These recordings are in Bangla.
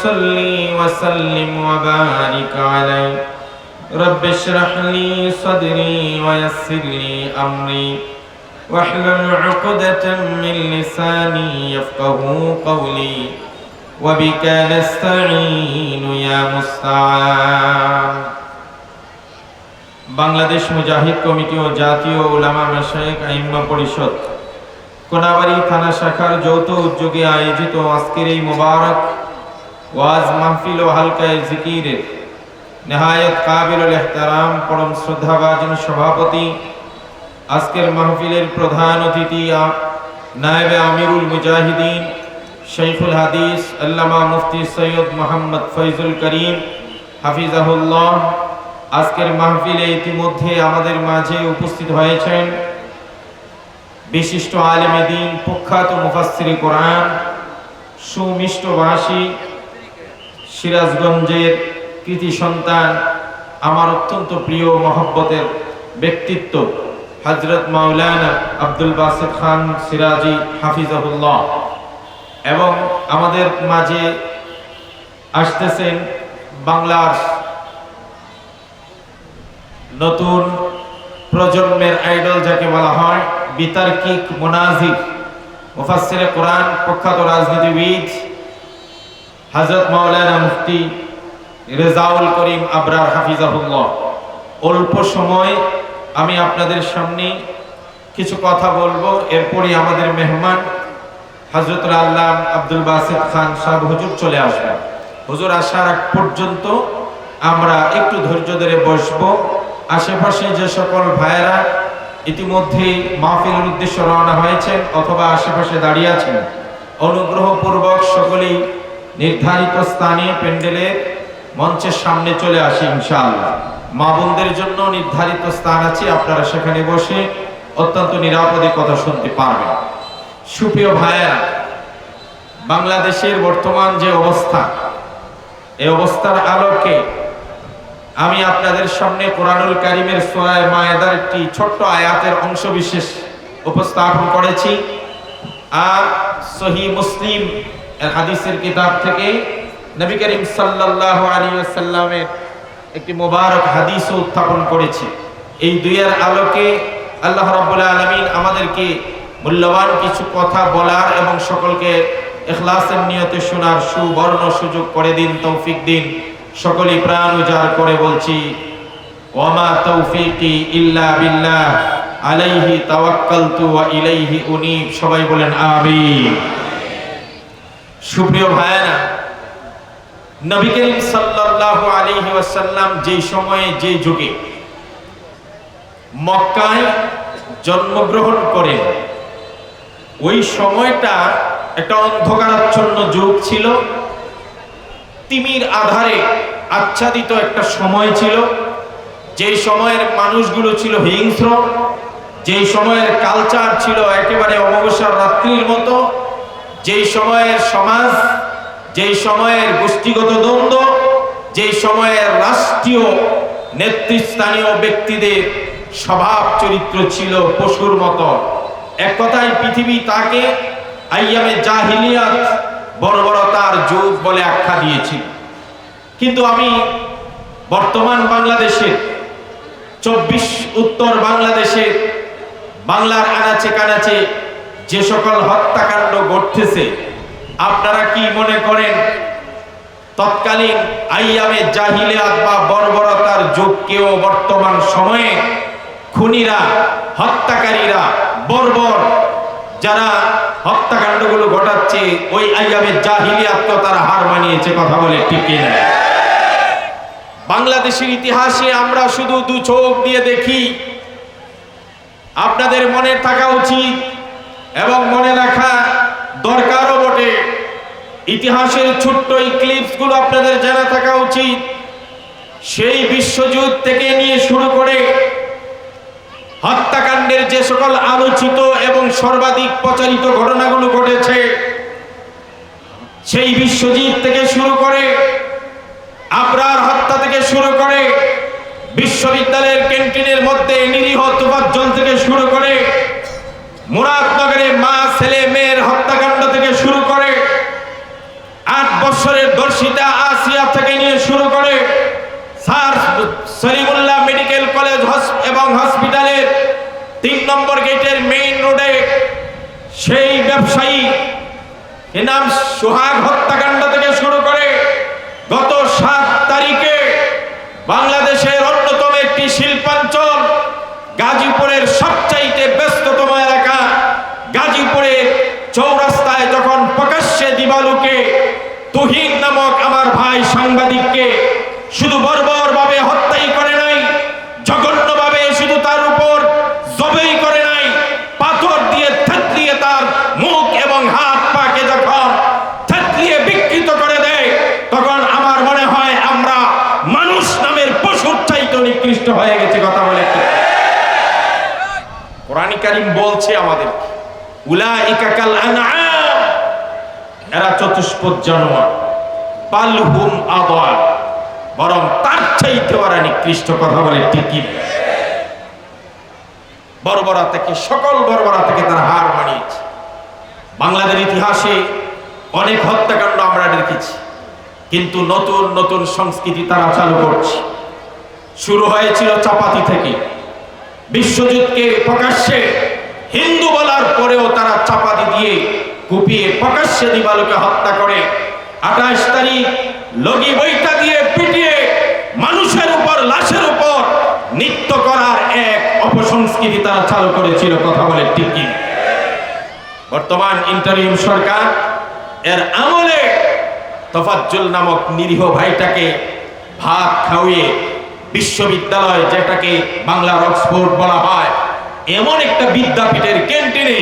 صل وسلم وبارك عليه رب اشرح لي صدري ويسر لي أمري واحلل عقدة من لساني يفقه قولي وبك نستعين يا مستعان বাংলাদেশ মুজাহিদ কমিটি ও জাতীয় উলামা মাসায়েক আইম্মা পরিষদ কোনাবাড়ি থানা শাখার যৌথ উদ্যোগে আয়োজিত আজকের এই মোবারক ওয়াজ মাহফিল ও হালকায় জিকিরের। নেহায়ত কাবিলুল এহতারাম, পরম শ্রদ্ধাভাজন সভাপতি, আজকের মাহফিলের প্রধান অতিথি নায়েবে আমিরুল মুজাহিদিন শৈখুল হাদিস, আল্লামা মুফতি সৈয়দ মোহাম্মদ ফৈজুল করিম, হাফিজাহুল্লাহ। আজকের মাহফিলে ইতিমধ্যে আমাদের মাঝে উপস্থিত হয়েছেন বিশিষ্ট আলেমে দিন, প্রখ্যাত মুফাসসিরি কোরআন, সুমিষ্ট ভাষী সিরাজগঞ্জের কৃতি সন্তান, আমার অত্যন্ত প্রিয় মহব্বতের ব্যক্তিত্ব হজরত মাওলানা আব্দুল বাসিদ খান সিরাজি হাফিজাহুল্লাহ। এবং আমাদের মাঝে আসতেছেন বাংলার নতুন প্রজন্মের আইডল যাকে বলা হয়, বিতার্কিক মোনাজির মুফাসসিরে কোরআন, প্রখ্যাত রাজনীতিবিদ হযরত মাওলানা মুফতি রেজাউল করিম আবরার হাফিজাহুল্লাহ। অল্প সময় আমি আপনাদের সামনে কিছু কথা বলব। এরপরই আমাদের মেহমান হযরত আল্লাহ আব্দুল বাসিদ খান সাহেব হুজুর চলে আসবেন। হুজুর আসার আগ পর্যন্ত আমরা একটু ধৈর্য ধরে বসবো। আশেপাশে যে সকল ভাইয়েরা ইতিমধ্যে মাহফিলের উদ্দেশ্যে রওনা হয়েছেন অথবা আশেপাশে দাঁড়িয়ে আছেন, অনুগ্রহপূর্বক সকলেই নির্ধারিত স্থানে প্যান্ডেলের মঞ্চের সামনে চলে আসি ইনশাআল্লাহ। মা বোনদের জন্য নির্ধারিত স্থান আছে, আপনারা সেখানে বসে অত্যন্ত নিরাপদে কথা শুনতে পারবেন। সুপ্রিয় ভাইয়েরা, বাংলাদেশের বর্তমান যে অবস্থা এই অবস্থার আলোকে আমি আপনাদের সামনে কোরআনুল কারিমের সোরায় মায়েদার একটি ছোট্ট আয়াতের অংশ বিশেষ উপস্থাপন করেছি। আর সহি মুসলিম হাদিসের কিতাব থেকে নবী করিম সাল্লাল্লাহু আলাইহি ওয়াসাল্লামের একটি মোবারক হাদিসও উত্থাপন করেছি। এই দুইয়ের আলোকে আল্লাহ রাব্বুল আলামিন আমাদেরকে মূল্যবান কিছু কথা বলার এবং সকলকে ইখলাসের নিয়তে শোনার সুবর্ণ সুযোগ করে দিন, তৌফিক দিন। সকলেই প্রাণ উজাড় করে বলছি, ওয়ামা তৌফিকি ইল্লা বিল্লাহ, আলাইহি তাওয়াক্কালতু ওয়া ইলাইহি উনীব। সবাই বলেন, আমিন। সুপ্রিয় ভাইয়েরা, নবী করিম সাল্লাল্লাহু আলাইহি ওয়াসাল্লাম যেই সময়ে, যে যুগে মক্কায় জন্মগ্রহণ করেন, ওই সময়টা একটা অন্ধকারাচ্ছন্ন যুগ ছিল। তিমির আধারে আচ্ছাদিত একটা সময় ছিল। যেই সময়ের মানুষগুলো ছিল হিংস্র যেই সময়ের কালচার ছিল একেবারে অমাবস্যার রাত্রির মতো যেই সময়ের সমাজ, যেই সময়ের গোষ্ঠীগত দ্বন্দ্ব, যেই সময়ের রাষ্ট্রীয় নেতৃস্থানীয় ব্যক্তিদের স্বভাব চরিত্র ছিল পশুর মতো। এক কথায় পৃথিবী তাকে আইয়ামে জাহিলিয়াত বর্বরতার যুগ বলে আখ্যা দিয়েছিল কিন্তু আমি বর্তমান বাংলাদেশের চব্বিশ উত্তর বাংলাদেশের বাংলার আনাচে কানাচে যে সকল হত্যাকাণ্ড ঘটতেছে, আপনারা কি মনে করেন, তৎকালীন আইয়ামে জাহিলিয়াত বা বর্বরতার যুগকেও বর্তমান সময়ে খুনিরা, হত্যাকারীরা বর্বর যারা হত্যাকাণ্ডগুলো ঘটাচ্ছে, ওই আইয়ামে জাহিলিয়াতকেও তারা হার মানিয়েছে, কথা বলে ঠিক কিনা? বাংলাদেশের ইতিহাসে আমরা শুধু দু চোখ দিয়ে দেখি, আপনাদের মনে থাকা উচিত এবং মনে রাখা, দরকারও বটে। ইতিহাসের ছোট্ট এই ক্লিপসগুলো আপনাদের জানা থাকা উচিত। সেই বিশ্বযুদ্ধ থেকে নিয়ে শুরু করে হত্যাকাণ্ডের যে সকল আলোচিত এবং সর্বাধিক প্রচারিত ঘটনাগুলো ঘটেছে, সেই বিশ্বজিৎ থেকে শুরু করে, আবরার হত্যা থেকে শুরু করে, বিশ্ববিদ্যালয়ের ক্যান্টিনের মধ্যে নিরীহ তোফাজ্জল থেকে শুরু করে মুরাদনগরে মা ছেলে মেয়ের হত্যাকাণ্ড থেকে শুরু করে আট বছরের দর্শক ধর্ষিতা আসিয়া থেকে নিয়ে শুরু করে স্যার সলিমুল্লাহ মেডিকেল কলেজ এবং হসপিটালের তিন নম্বর গেটের মেইন রোডে সেই ব্যবসায়ী এনাম নাম সোহাগ হত্যাকাণ্ড থেকে শুরু করে গত সাত তারিখে বাংলাদেশের অন্যতম একটি শিল্পাঞ্চল গাজীপুরের সবচাইতে ব্যস্ততম এলাকা গাজীপুরের চৌরাস্তায় যখন প্রকাশ্যে দিবালুকে তুহিন নামক আমার ভাই সাংবাদিককে শুধু বর্বর ভাবে হত্যাই করে নাই জঘন্যভাবে শুধু তার উপর জবেই করে নাই পাথর দিয়ে থেতলিয়ে তার মুখ এবং হাত পাকে যখন থেতলিয়ে বিকৃত করে দেয় তখন আমার মনে হয় আমরা মানুষ নামের পশুর চাইতে নিকৃষ্ট হয়ে গেছে কথা বলে কি কোরআন কারিম বলছে আমাদের এরা চতুষ্পদ জানোয়ার বালহুম আদাল বরং তার চাইতে ওরা নিকৃষ্ট কথা বলে, ঠিক কি? না? বর্বরা থেকে, সকল বর্বরা থেকে তারা হার মানিয়েছে। বাংলাদেশ ইতিহাসে অনেক হত্যাকাণ্ড আমরা দেখেছি, কিন্তু নতুন নতুন সংস্কৃতি তারা চালু করছে। শুরু হয়েছিল চাপাতি থেকে। বিশ্বযুদ্ধকে প্রকাশ্যে হিন্দু বলার পরেও তারা চাপাতি দিয়ে কুপিয়ে প্রকাশ্যে দিবালুকে হত্যা করে আঠাশ তারিখ লগি বইটা দিয়ে পিটিয়ে মানুষের উপর, লাশের উপর নৃত্য করার এক অপসংস্কৃতি তারা চালু করেছিল কথা বলে ঠিক কি না? বর্তমান ইন্টারিম সরকার এর আমলে তফাজ্জুল নামক নিরীহ ভাইটাকে ভাত খাওয়িয়ে বিশ্ববিদ্যালয় যেটাকে বাংলার অক্সফোর্ড বলা হয়, এমন একটা বিদ্যাপীঠের ক্যান্টিনে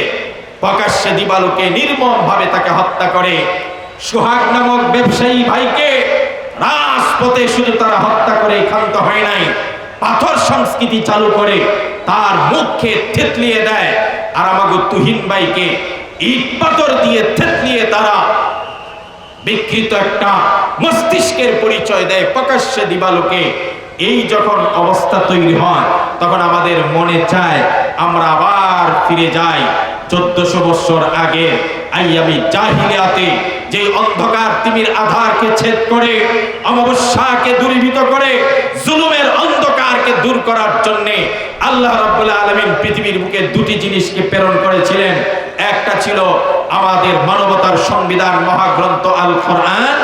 প্রকাশ্যে দিবালুকে নির্মম ভাবে তাকে হত্যা করে। সোহাগ নামক ব্যবসায়ী ভাইকে রাজপথে শুধু তারা হত্যা করে ক্ষান্ত হয় নাই, পাথর সংস্কৃতি চালু করে তার মুখে থেতলিয়ে দেয়। আর আমাকে তুহিন ভাইকে ইট পাথর দিয়ে থেতলিয়ে তারা বিকৃত একটা মস্তিষ্কের পরিচয় দেয় প্রকাশ্যে দিবালোকে। এই যখন অবস্থা তৈরি হয়, তখন আমাদের মনে চায়, আমরা আবার ফিরে যাই। চোদ্দশো বছর আগে, আইয়ামি জাহিলিয়াতে যে অন্ধকার তিমির আধারকে ছেদ করে, অমাবস্যাকে দূরীভূত করে, জুলুমের অন্ধকারকে দূর করার জন্যে আল্লাহ রাব্বুল আলামিন পৃথিবীর বুকে দুটি জিনিসকে প্রেরণ করেছিলেন। একটা ছিল আমাদের মানবতার সংবিধান মহাগ্রন্থ আল কোরআন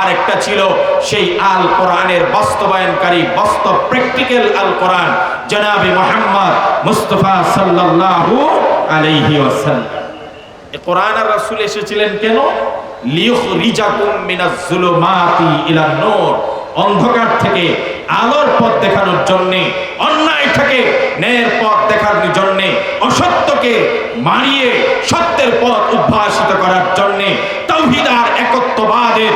আর একটা ছিল সেই আল কোরআনের বাস্তবায়নকারী, বাস্তব প্র্যাকটিক্যাল আল কোরআন জনাবে মোহাম্মদ মুস্তফা সাল্লাল্লাহু আলাইহি ওয়াসাল্লাম। এ কোরআন আর রাসূল এসেছিলেন কেন? লিয়ুখরিজাকুম মিনাজ জুলুমাতি ইলান নূর। অন্ধকার থেকে আলোর পথ দেখানোর জন্য, অন্যায় থেকে ন্যায়ের পথ দেখানোর জন্য, অসত্যকে মারিয়ে সত্যের পথ উদ্ভাসিত করার জন্য তৌহিদার একত্ববাদের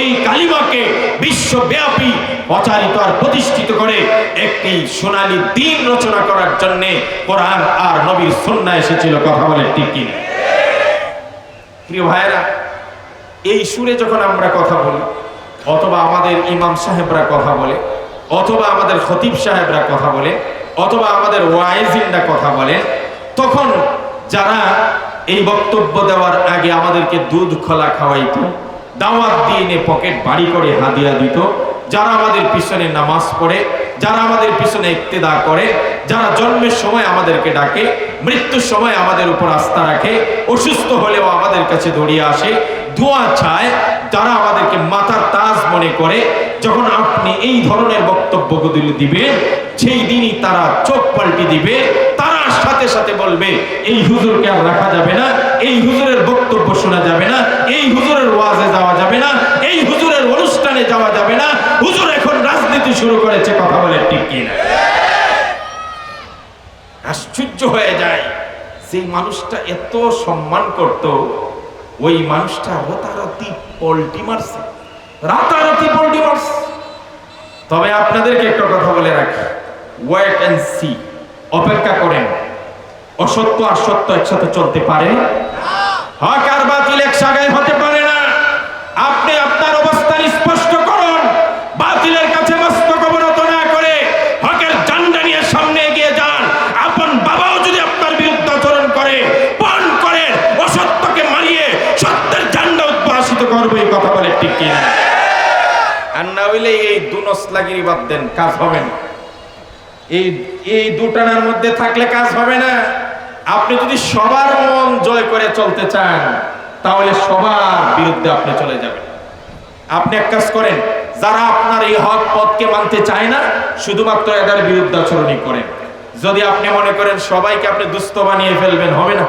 এই কালিমাকে বিশ্বব্যাপী প্রচারিত আর প্রতিষ্ঠিত করে একটি সোনালী দিন রচনা করার জন্য কোরআন আর নবীর সন্না এসেছিল কথা বলে, ঠিক প্রিয় ভাইরা এই সুরে যখন আমরা কথা বলি, অথবা আমাদের ইমাম সাহেবরা কথা বলে, অথবা আমাদের খতিব সাহেবরা কথা বলে, অথবা আমাদের ওয়াইজিনরা কথা বলে, তখন যারা এই বক্তব্য দেওয়ার আগে আমাদেরকে দুধ খোলা খাওয়াইতো দাওয়াত দিয়ে এনে পকেট বাড়ি করে হাদিয়া দিত। যারা আমাদের পিছনে নামাজ পড়ে, যারা আমাদের পিছনে ইক্তেদা করে, যারা জন্মের সময় আমাদেরকে ডাকে, মৃত্যুর সময় আমাদের উপর আস্থা রাখে, অসুস্থ হলেও আমাদের কাছে দৌড়িয়ে আসে, দোয়া চায়, যারা আমাদেরকে মাথার তাজ মনে করে, যখন আপনি এই ধরনের বক্তব্যগুলি দিবেন, সেই দিনই তারা চোখ পাল্টি দিবে সাথে সাথে বলবে, এই হুজুরকে আর রাখা যাবে না, এই হুজুরের বক্তব্য শোনা যাবে না, এই হুজুরের ওয়াজে যাওয়া যাবে না, এই হুজুরের অনুষ্ঠানে যাওয়া যাবে না, হুজুর এখন রাজনীতি শুরু করেছে, কথা বলে ঠিক কিনা? আশ্চর্য হয়ে যায় সেই মানুষটা এত সম্মান করত, ওই মানুষটা রাতারাতি পল্টি মারছে, রাতারাতি পল্টি মারছে। তবে আপনাদেরকে একটা কথা বলে রাখি ওয়েট অ্যান্ড সি অপেক্ষা করেন। অসত্য আর সত্য একসাথে চলতে পারে। হক আর বাতিল এক জায়গায় হতে পারে না। আপনি আপনার অবস্থান স্পষ্ট করুন। বাতিলের কাছে মস্তক অবনত না করে হকের জান্ডা নিয়ে সামনে এগিয়ে যান। আপন বাবাও যদি আপনার বিরুদ্ধে আচরণ করে পণ করে, অসত্যকে মারিয়ে সত্যের জান্ডা উদ্ভাসিত করবে, এই কথা বলে ঠিক কিনা? আর না হইলে এই দুনসলাগিরি বাদ দেন, কাজ হবে না। এই এই দুটানার মধ্যে থাকলে কাজ হবে না। আপনি যদি সবার মন জয় করে চলতে চান, তাহলে সবার বিরুদ্ধে আপনি চলে যাবেন। আপনি এক কাজ করেন, যারা আপনার এই হক পথকে মানতে চায় না, শুধুমাত্র এদের বিরুদ্ধে আচরণই করেন। যদি আপনি মনে করেন সবাইকে আপনি দুস্থ বানিয়ে ফেলবেন, হবে না।